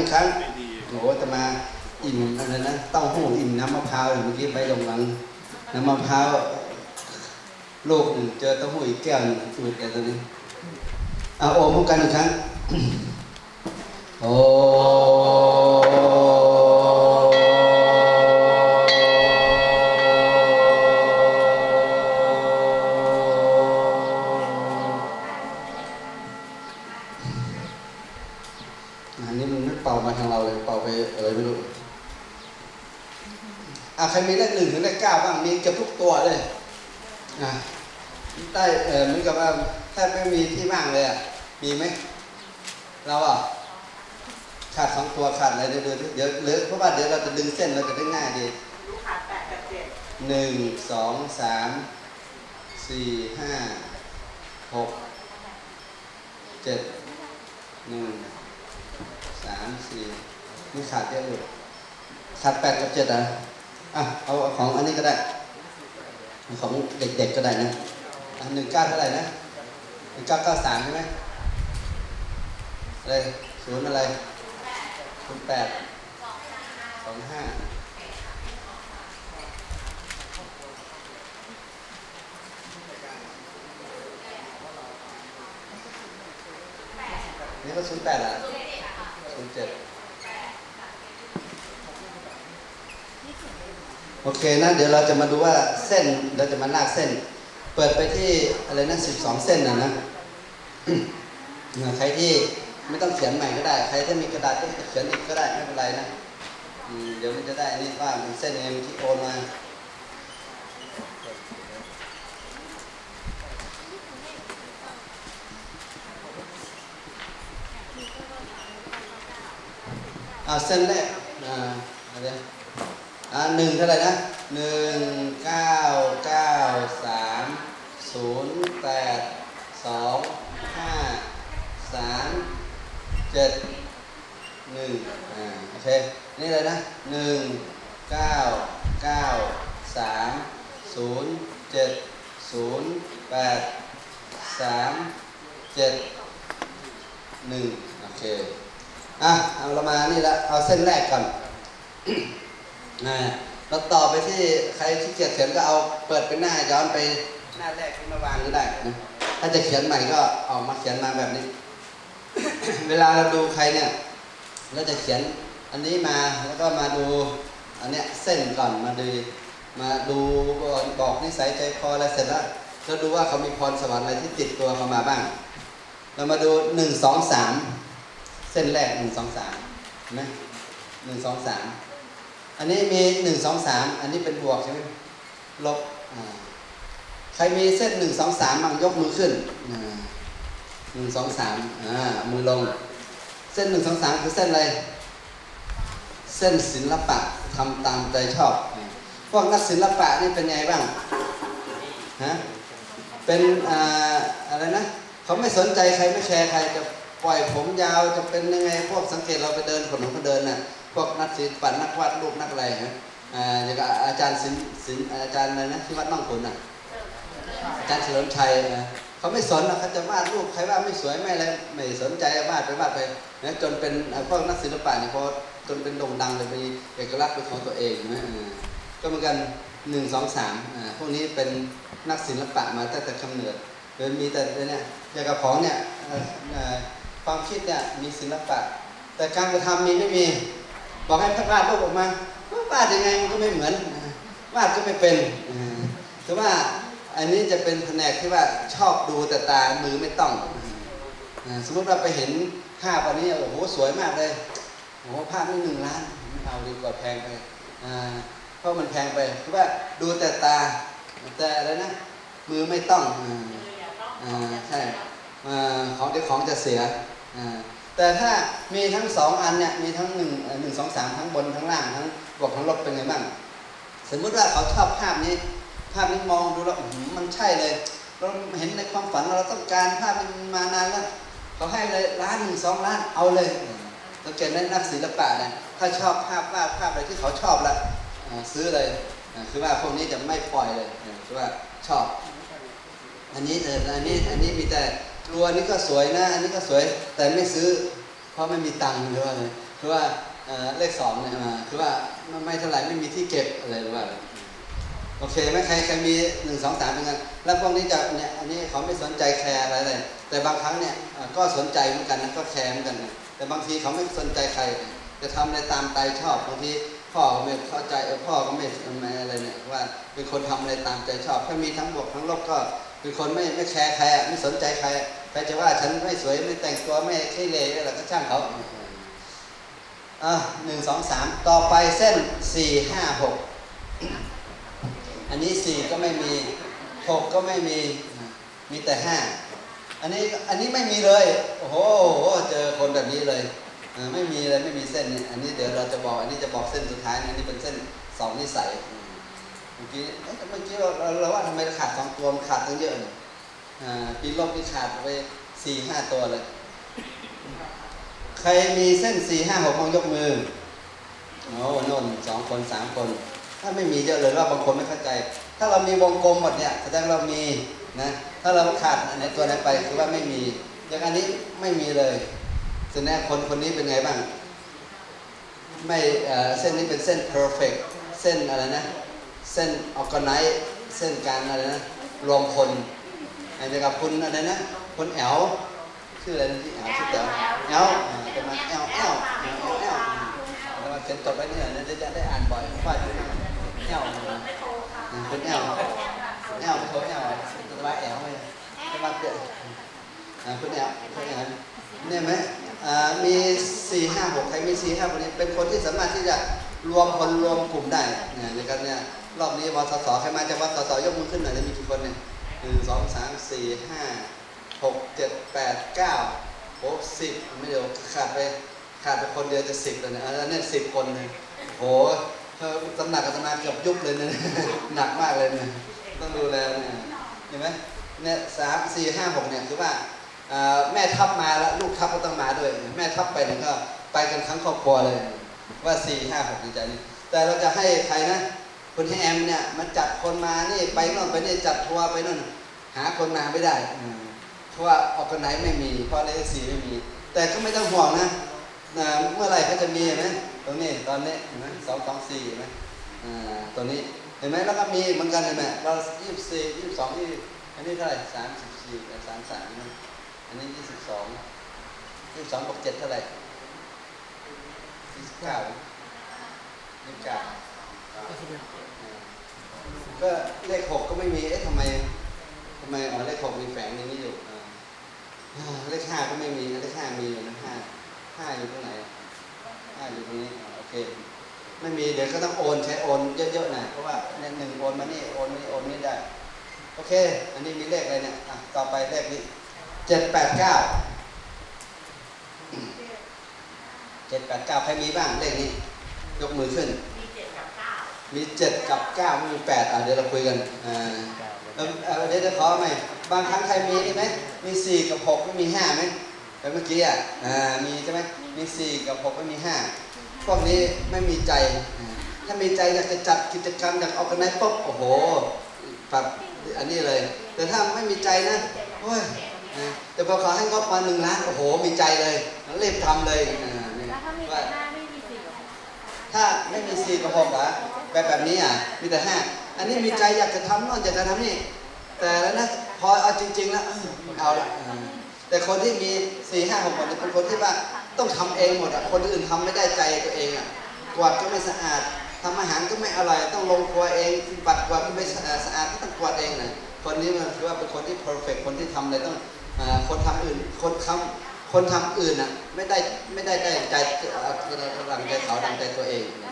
อีกครั้งโอ้โหจะมาอิ่มอะไรนะเต้าหู้อิ่มน้ำมะพร้าวเมื่อกี้ไปลงหลังน้ำมะพร้าวลูกหนึ่งเจอเต้าหู้อีกแก้วหนึ่งสูดแต่ตัวนี้เอาโอมพบกันอีกครั้งโอ้ มีเลขหนึ่งถึงเลขเก้าบ้างมีเกือบทุกตัวเลยอะได้เออเหมือนกับว่าแทบไม่มีที่ว่างเลยอะมีไหมเราอะขาดสองตัวขาดอะไรเดี๋ยวเดี๋ยวเดี๋ยวเหลือเพราะว่าเดี๋ยวเราจะดึงเส้นเราจะได้ง่ายดีขาดแปดกับเจ็ดหนึ่งสองสามสี่ห้าหกเจ็ดหนึ่งสามสี่นี่ขาดเยอะอยู่ขาดแปดกับเจ็ดอะ อะเอาของอันนี้ก็ได้ ของเด็กๆก็ได้นะอันหนึ่งเก้าเท่าไหร่นะหนึ่งเก้าเก้าสามใช่ไหมอะไรศูนย์อะไรศูนย์แปดสองห้านี่ก็ศูนย์แปดอะศูนย์เจ็ด โอเคนะเดี๋ยวเราจะมาดูว่าเส้นเราจะมาลากเส้น เปิดไปที่อะไรนะสิบสองเส้นนะนะใครที่ไม่ต้องเขียนใหม่ก็ได้ ใครที่มีกระดาษก็เขียนอีกก็ได้ไม่เป็นไรนะเดี๋ยวมันจะได้นี่ว่ามันเส้นเองที่โอนมาอ่าเส้นแรก อ่าหนึ่งเท่าไหร่นะหนึ่งเก้าเก้าสามศูนย์แปดสองห้าสามเจ็ดหนึ่งอ่าโอเค นี่อะไรนะหนึ่งเก้าเก้าสามศูนย์เจ็ดศูนย์แปดสามเจ็ดหนึ่งโอเค อะ เอาเรามานี่ละ เอาเส้นแรกก่อน อ่าเราต่อไปที่ใครที่เกียจเขียนก็เอาเปิดเป็นหน้าย้อนไปหน้าแรกที่มาวางก็ได้นะถ้าจะเขียนใหม่ก็ออกมาเขียนมาแบบนี้ เวลาเราดูใครเนี่ยเราจะเขียนอันนี้มาแล้วก็มาดูอันเนี้ยเส้นก่อนมาดูมาดูบอกนิสัยใจคออะไรเสร็จแล้วเราดูว่าเขามีพรสวรรค์อะไรที่ติดตัวเขามาบ้าง เรามาดูหนึ่งสองสามเส้นแรกหนึ่งสองสามเห็นไหมหนึ่งสองสาม อันนี้มีหนึ่งสองสามอันนี้เป็นบวกใช่ไหมลบใครมีเส้นหนึ่งสองสามบางยกมือขึ้นหนึ่งสองสามมือลง เส้นหนึ่งสองสามคือเส้นอะไร เส้นศิลปะทำตามใจชอบ พวกนักศิลปะนี่เป็นไงบ้างฮะเป็นออะไรนะ เขาไม่สนใจใครไม่แชร์ใครจะ ปล่อยผมยาวจะเป็นยังไงพวกสังเกตเราไปเดินคนของเขาเดินน่ะพวกนักศิลปะนักวาดรูปนักอะไรฮะอ่าอย่างกับอาจารย์ศิลป์ศิลป์อาจารย์อะไรนะที่วัดน่องขุนน่ะอาจารย์เฉลิมชัยนะเขาไม่สนนะเขาจะวาดรูปใครว่าไม่สวยไม่อะไรไม่สนใจวาดไปวาดไปนะจนเป็นพวกนักศิลปะเนี่ยพอจนเป็นโด่งดังเลยมีเอกลักษณ์เป็นของตัวเองนะก็เหมือนกันหนึ่งสองสามอ่าพวกนี้เป็นนักศิลปะมาตั้งแต่กำเนิดโดยมีแต่เนี่ยอย่างกับของเนี่ยอ่อเอ่อ ความคิดเนี่ยมีศิลปะ แต่การกระทำมีไม่มี บอกให้วาดรูปออกมาวาดยังไงมันก็ไม่เหมือนอ่าวาดก็ไม่เป็นอ่าแต่ว่าอันนี้จะเป็นแผนกที่ว่าชอบดูแต่ตามือไม่ต้องอ่าสมมติว่าไปเห็นภาพอันนี้โอ้โหสวยมากเลยโอ้โหภาพนี้หนึ่งล้านไม่เอาดีกว่าแพงไปอ่าเพราะมันแพงไปคือว่าดูแต่ตาแต่อะไรนะมือไม่ต้องอ่าอ่าใช่อ่าของเดี๋ยวของจะเสียอ่า แต่ถ้ามีทั้งสองอันเนี่ยมีทั้งหนึ่งหนึ่งสองสามทั้งบนทั้งล่างทั้งบวกทั้งลบเป็นไงบ้าง สมมุติว่าเขาชอบภาพนี้ ภาพนี้มองดูแล้วมันใช่เลยเราเห็นในความฝันเราต้องการภาพนี้มานานแล้วเขาให้เลยล้านหนึ่งสองล้านเอาเลยสังเกตในนักศิลปะนะถ้าชอบภาพวาดภาพอะไรที่เขาชอบละซื้อเลยคือว่าพวกนี้จะไม่ปล่อยเลยอ่าคือว่าชอบ อันนี้เอออันนี้อันนี้มีแต่ กลัวอันนี้ก็สวยนะอันนี้ก็สวยแต่ไม่ซื้อ เพราะไม่มีตังค์หรือว่าไงคือว่าเเลขสองเนี่ยมาคือว่าไม่เท่าไหร่ไม่มีที่เก็บอะไรหรือว่าโอเคไหมใครใครมีหนึ่งสองสามเป็นกันแล้วพวกนี้จะเนี่ยอันนี้เขาไม่สนใจแคร์อะไรเลยแต่บางครั้งเนี่ยก็สนใจเหมือนกันนะก็แคร์เหมือนกันนะแต่บางทีเขาไม่สนใจใคร จะทำอะไรตามใจชอบบางทีพ่อก็ไม่เข้าใจพ่อก็ไม่ไมอะไรเนี่ยว่าเป็นคนทำอะไรตามใจชอบถ้ามีทั้งบวกทั้งลบก็เป็นคนไม่ไม่แคร์ใครไม่สนใจใคร ใครจะว่าฉันไม่สวยไม่แต่งตัวไม่ขี้เหร่อะไรก็ช่างเขาอะหนึ่งสองสามต่อไปเส้นสี่ห้าหกอันนี้สี่ก็ไม่มีหกก็ไม่มีมีแต่ห้าอันนี้อันนี้ไม่มีเลย โอ้โหเจอคนแบบนี้เลยไม่มีเลยไม่มีเส้นนี่อันนี้เดี๋ยวเราจะบอก อันนี้จะบอกเส้นสุดท้ายอันนี้เป็นเส้นสองนิสัยเมื่อกี้เอ๊ะเมื่อกี้เราเราเราว่าทำไมขาดสองตัวมันขาดตั้งเยอะเนี่ย อ่าปีลบนี่ขาดไปสี่ห้าตัวเลย ใครมีเส้นสี่ห้าหกมองยกมือโอ้โน่นสองคนสามคน ถ้าไม่มีเยอะเลยว่าบางคนไม่เข้าใจ ถ้าเรามีวงกลมหมดเนี่ยแสดงเรามีนะ ถ้าเราขาดอันไหนตัวนั้นไปคือว่าไม่มี อย่างอันนี้ไม่มีเลยแสดงคนคนนี้เป็นไงบ้าง ไม่เอ่อเส้นนี้เป็นเส้น perfect เส้นอะไรนะ เส้น organize เส้นการอะไรนะ รวมพล อันนี้กับคุณอะไรนะคุณแอลชื่ออะไรนะที่แอลชื่อแอลแอลอ่าประมาณแอลแอลแอลแอลแล้วมันเขียนจบไว้เนี่ยนะจะจะได้อ่านบ่อยว่าอยู่นะแอลเป็นแอลแอลโทรแอลจะว่าแอลไหมจะว่าเปลี่ยนอ่าเป็นแอลเป็นแอลเนี่ยไหมอ่ามีสี่ห้าหกใครมีสี่ห้าคนนี้เป็นคนที่สามารถที่จะรวมคนรวมกลุ่มได้เนี่ยในการเนี่ยรอบนี้วสสใครมาจากวสสยกมือขึ้นหน่อยจะมีกี่คนเนี่ย หนึ่งสองสามสี่ห้าหกเจ็ดแปดเก้าโอ้สิบไม่เดียวขาดไปขาดไปคนเดียวจะสิบเลยนะอันนี้สิบคนเลยโหเธอตำหนักกับตำนานเกือบยุบเลยนะหนักมากเลยเนี่ยต้องดูแลเนี่ยเห็นไหมเนี่ยสามสี่ห้าหกเนี่ยคือว่าแม่ทัพมาแล้วลูกทัพก็ต้องมาด้วย แม่ทัพไปเนี่ยก็ไปกันทั้งครอบครัวเลยว่าสี่ห้าหกดีใจนี่แต่เราจะให้ใครนะ คุณแอมเนี่ยมันจัดคนมานี่ไปโน่นไปนี่จัดทัวร์ไปโน่นหาคนมาไม่ได้เพราะว่าออกกันไหนไม่มี เพราะเลขสี่ไม่มี แต่ก็ไม่ต้องห่วงนะเมื่อไหร่เขาจะมีเห็นไหมตรงนี้ตอนนี้เห็นไหมสองสองสี่เห็นไหมอ่าตัวนี้เห็นไหมแล้วก็มีเหมือนกันเห็นไหมเรายี่สิบสี่ยี่สิบสองที่อันนี้เท่าไหร่สามสิบสี่สามสามอันนี้ยี่สิบสองยี่สิบสองบวกเจ็ดเท่าไหร่ยี่สิบเก้ายี่สิบเก้า ก็เลขหกก็ไม่มี เอ๊ะทำไมทำไมอ๋อเลขหกมีแฝงในนี้อยู่เลขห้าก็ไม่มีเลขห้ามีอยู่นะห้าห้าอยู่ตรงไหนห้าอยู่ตรงนี้โอเค ไม่มีเดี๋ยวก็ต้องโอนใช้โอนเยอะๆหน่อยเพราะว่าเนี่ยหนึ่งโอนมานี่โอนมานี่โอนนี่ได้ โอเค อันนี้มีเลขอะไรเนี่ยอะต่อไปเลขนี้เจ็ดแปดเก้าเจ็ดแปดเก้าใครมีบ้างเลขนี้ ยกมือขึ้น มีเจ็ดกับเก้าไม่มีแปดอะเดี๋ยวเราคุยกันอ่าเอิ่มเอ่อเดี๋ยวจะขอใหม่บางครั้งใครมีนี่ไหมมีสี่กับหกไม่มีห้าไหมแต่เมื่อกี้อะอ่ามีใช่ไหมมีสี่กับหกไม่มีห้าพวกนี้ไม่มีใจอ่าถ้ามีใจอยากจะจัดกิจกรรมอยากเอากันไหนปุ๊บโอ้โหแบบอันนี้เลย แต่ถ้าไม่มีใจนะโอ้ยอ่าแต่พอเขาให้งบมาหนึ่งล้านโอ้โห มีใจเลยรีบทำเลยอ่านี่แล้วถ้ามีว่าแต่หน้าไม่มีสี่กับหกถ้า ไม่มีสี่กับหกเหรอแบบแบบนี้อะมีแต่ห้าอันนี้มีใจอยากจะทำโน่นอยากจะทำนี่ แต่แล้วนะพอเอาจริง ๆ แล้วเออเอาละอ่าแต่คนที่มีสี่ห้าหกคนเนี่ยเป็นคนที่ว่าต้องทำเองหมดอะคนอื่นทำไม่ได้ใจตัวเองอะกวาดก็ไม่สะอาดทำอาหารก็ไม่อร่อยต้องลงครัวเองปัดกวาดก็ไม่สะอาดสะอาดก็ต้องกวาดเองนะคนนี้มันคือว่าเป็นคนที่ perfect คนที่ทำอะไรต้องอ่าคนทำอื่นคนทำคนทำอื่นอะไม่ได้ไม่ได้ได้ใจเอ่อดังใจเขาดังใจตัวเอง